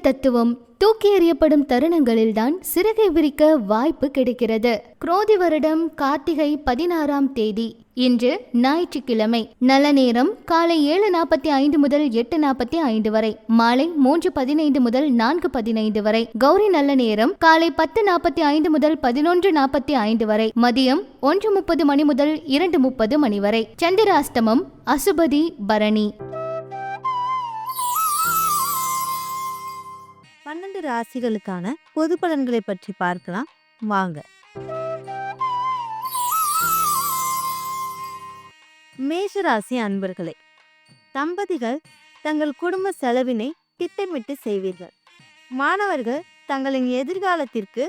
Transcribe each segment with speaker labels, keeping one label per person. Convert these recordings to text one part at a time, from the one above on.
Speaker 1: தத்துவம் தூக்கி எறியப்படும் தருணங்களில்தான் சிறகை விரிக்க வாய்ப்பு கிடைக்கிறது. குரோதி வருடம் கார்த்திகை பதினாறாம் தேதி இன்று ஞாயிற்றுக்கிழமை நல்ல நேரம் காலை ஏழு நாற்பத்தி ஐந்து முதல் எட்டு நாற்பத்தி ஐந்து வரை மாலை மூன்று பதினைந்து முதல் நான்கு பதினைந்து வரை கௌரி நல்ல நேரம் காலை பத்து நாற்பத்தி ஐந்து முதல் பதினொன்று நாற்பத்தி ஐந்து வரை மதியம் ஒன்று முப்பது மணி முதல் இரண்டு முப்பது மணி வரை சந்திராஷ்டமம் அசுபதி பரணி.
Speaker 2: பன்னெண்டு ராசிகளுக்கான பொது பலன்களை பற்றி பார்க்கலாம். வாங்க. மேஷ ராசி அன்பர்களே தம்பதிகள் தங்கள் குடும்ப செலவினை திட்டமிட்டு செய்வீர்கள். மாணவர்கள் தங்களின் எதிர்காலத்திற்கு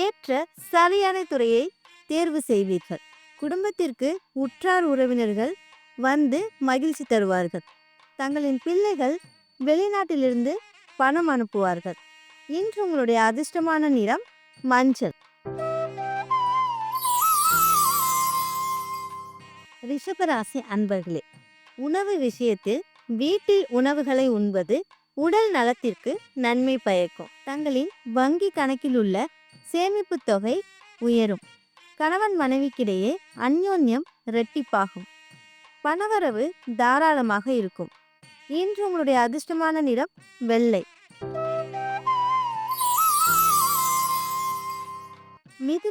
Speaker 2: ஏற்ற சரியான துறையை தேர்வு செய்வீர்கள். குடும்பத்திற்கு உற்றார் உறவினர்கள் வந்து மகிழ்ச்சி தருவார்கள். தங்களின் பிள்ளைகள் வெளிநாட்டிலிருந்து பணம் அனுப்புவார்கள். இன்று உங்களுடைய அதிர்ஷ்டமான நிறம் மஞ்சள். ரிஷபராசி அன்பர்களே உணவு விஷயத்தில் வீட்டில் உணவுகளை உண்பது உடல் நலத்திற்கு நன்மை பயக்கும். தங்களின் வங்கி கணக்கில் உள்ள சேமிப்பு தொகை உயரும். கணவன் மனைவிக்கிடையே அந்யோன்யம் இரட்டிப்பாகும். பணவரவு தாராளமாக இருக்கும். இன்று உங்களுடைய அதிர்ஷ்டமான நிறம் வெள்ளை.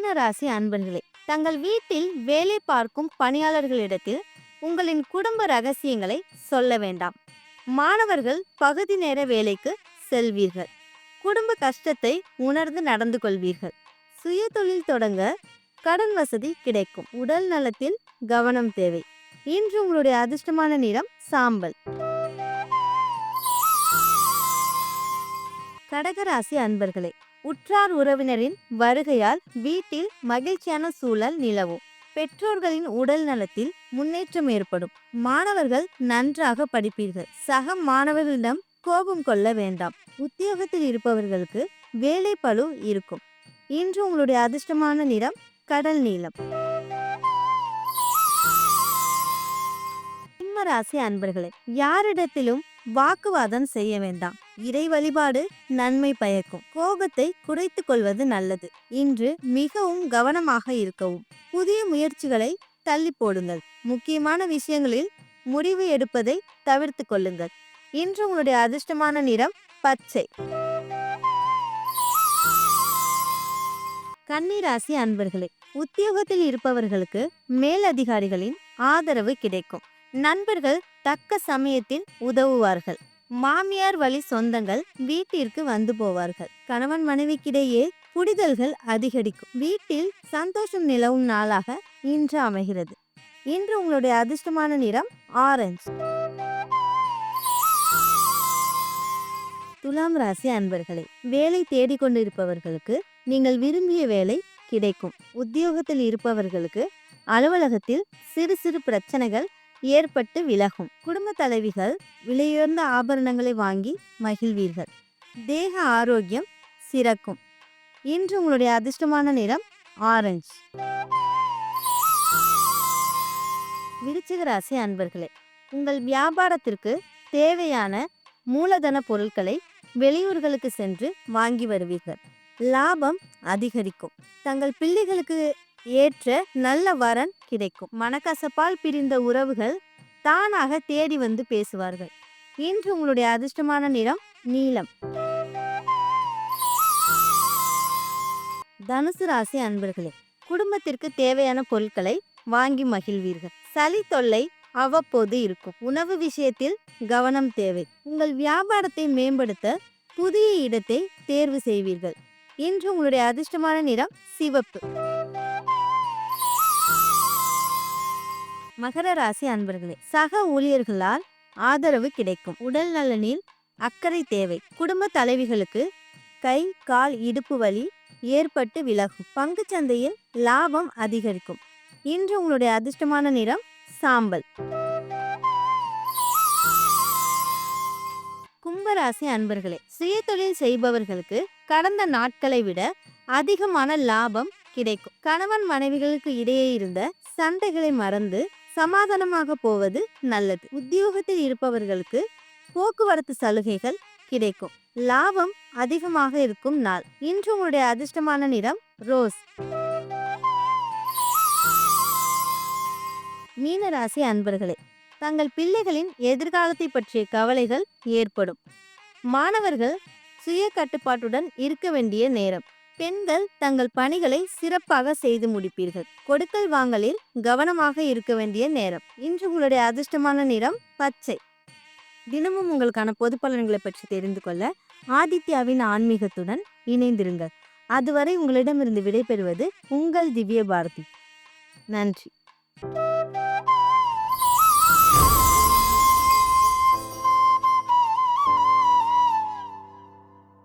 Speaker 2: மிதுன ராசி அன்பர்களே தங்கள் வீட்டில் வேலை பார்க்கும் பணியாளர்களிடத்தில் உங்களின் குடும்ப ரகசியங்களை சொல்ல வேண்டாம். மாணவர்கள் பகுதி நேர வேலைக்கு செல்வீர்கள். குடும்ப கஷ்டத்தை உணர்ந்து நடந்து கொள்வீர்கள். சுய தொழில் தொடங்க கடன் வசதி கிடைக்கும். உடல் நலத்தில் கவனம் தேவை. இன்று உங்களுடைய அதிர்ஷ்டமான நிறம் சாம்பல். கடகராசி அன்பர்களே உற்றார் உறவினரின் வருகையால் வீட்டில் மகிழ்ச்சியான சூழல் நிலவும். பெற்றோர்களின் உடல் நலத்தில் முன்னேற்றம் ஏற்படும். மாணவர்கள் நன்றாக படிப்பீர்கள். சக மாணவர்களிடம் கோபம் கொள்ள வேண்டாம். உத்தியோகத்தில் இருப்பவர்களுக்கு வேலை பளு இருக்கும். இன்று உங்களுடைய அதிர்ஷ்டமான நிறம் கடல் நீளம் சிம்ம ராசி அன்பர்களே யாரிடத்திலும் வாக்குவாதம் செய்ய வேண்டாம். இறை வழிபாடு நன்மை பயக்கும். கோபத்தை குறைத்து கொள்வது நல்லது. இன்று மிகவும் கவனமாக இருக்கவும். புதிய முயற்சிகளை தள்ளி போடுங்கள். முக்கியமான விஷயங்களில் முடிவு எடுப்பதை தவிர்த்து கொள்ளுங்கள். இன்று உங்களுடைய அதிர்ஷ்டமான நிறம் பச்சை. கன்னிராசி அன்பர்களே உத்தியோகத்தில் இருப்பவர்களுக்கு மேலதிகாரிகளின் ஆதரவு கிடைக்கும். நண்பர்கள் தக்க சமயத்தில் உதவுவார்கள். மாமியார் வழி சொந்தங்கள் வீட்டிற்கு வந்து போவார்கள். கணவன் மனைவிக்கிடையே புடிதல்கள் அதிகரிக்கும். வீட்டில் சந்தோஷம் நிலவும் நாளாக இன்று அமைகிறது. இன்று உங்களுடைய அதிர்ஷ்டமான நிறம் ஆரஞ்சு துலாம் ராசி அன்பர்களே வேலை தேடிக்கொண்டிருப்பவர்களுக்கு நீங்கள் விரும்பிய வேலை கிடைக்கும். உத்தியோகத்தில் இருப்பவர்களுக்கு அலுவலகத்தில் சிறு சிறு பிரச்சனைகள் ஏற்பட்டு விலகும். குடும்ப தலைவிகள் விலையுயர்ந்த ஆபரணங்களை வாங்கி மகிழ்வீர்கள். தேக ஆரோக்கியம் சிறக்கும். இன்று உங்களுடைய அதிர்ஷ்டமான நிறம் ஆரஞ்சு. விருச்சிக ராசி அன்பர்களே உங்கள் வியாபாரத்திற்கு தேவையான மூலதன பொருட்களை வெளியூர்களுக்கு சென்று வாங்கி வருவீர்கள். லாபம் அதிகரிக்கும். தங்கள் பிள்ளைகளுக்கு ஏற்ற நல்ல வரன் கிடைக்கும். மனக்கசப்பால் பிரிந்த உறவுகள் தானாக தேடி வந்து பேசுவார்கள். இன்று உங்களுடைய அதிர்ஷ்டமான நிறம் நீலம். தனுசு ராசி அன்பர்களே குடும்பத்திற்கு தேவையான பொருட்களை வாங்கி மகிழ்வீர்கள். சளி தொல்லை அவ்வப்போது இருக்கும். உணவு விஷயத்தில் கவனம் தேவை. உங்கள் வியாபாரத்தை மேம்படுத்த புதிய இடத்தை தேர்வு செய்வீர்கள். இன்று உங்களுடைய அதிர்ஷ்டமான நிறம் சிவப்பு. மகர ராசி அன்பர்களே சக ஊழியர்களால் ஆதரவு கிடைக்கும். உடல் நலனில் அக்கறை தேவை. குடும்ப தலைவிகளுக்கு கை கால் இடுப்பு வலி ஏற்பட்டு விலகும். பங்கு சந்தையில் லாபம் அதிகரிக்கும். இன்று உங்களுடைய அதிர்ஷ்டமான நிறம் சாம்பல். கும்பராசி அன்பர்களே சுயதொழில் செய்பவர்களுக்கு கடந்த நாட்களை விட அதிகமான லாபம் கிடைக்கும். கணவன் மனைவிகளுக்கு இடையே இருந்த சண்டைகளை மறந்து சமாதானமாக போவது நல்லது. உத்தியோகத்தில் இருப்பவர்களுக்கு போக்குவரத்து சலுகைகள் கிடைக்கும். லாபம் அதிகமாக இருக்கும் நாள். இன்று உங்களுடைய அதிர்ஷ்டமான நிறம் ரோஸ். மீனராசி அன்பர்களே தங்கள் பிள்ளைகளின் எதிர்காலத்தை பற்றிய கவலைகள் ஏற்படும். மாணவர்கள் சுய கட்டுப்பாட்டுடன் இருக்க வேண்டிய நேரம். பெண்கள் தங்கள் பணிகளை சிறப்பாக செய்து முடிப்பீர்கள். கொடுக்கல் வாங்கலில் கவனமாக இருக்க வேண்டிய நேரம். இன்று உங்களுடைய அதிர்ஷ்டமான நிறம் பச்சை. தினமும் உங்களுக்கான பொது பலன்களை பற்றி தெரிந்து கொள்ள ஆதித்யாவின் ஆன்மீகத்துடன் இணைந்திருங்கள். அதுவரை உங்களிடமிருந்து விடைபெறுவது உங்கள் திவ்ய பாரதி நன்றி.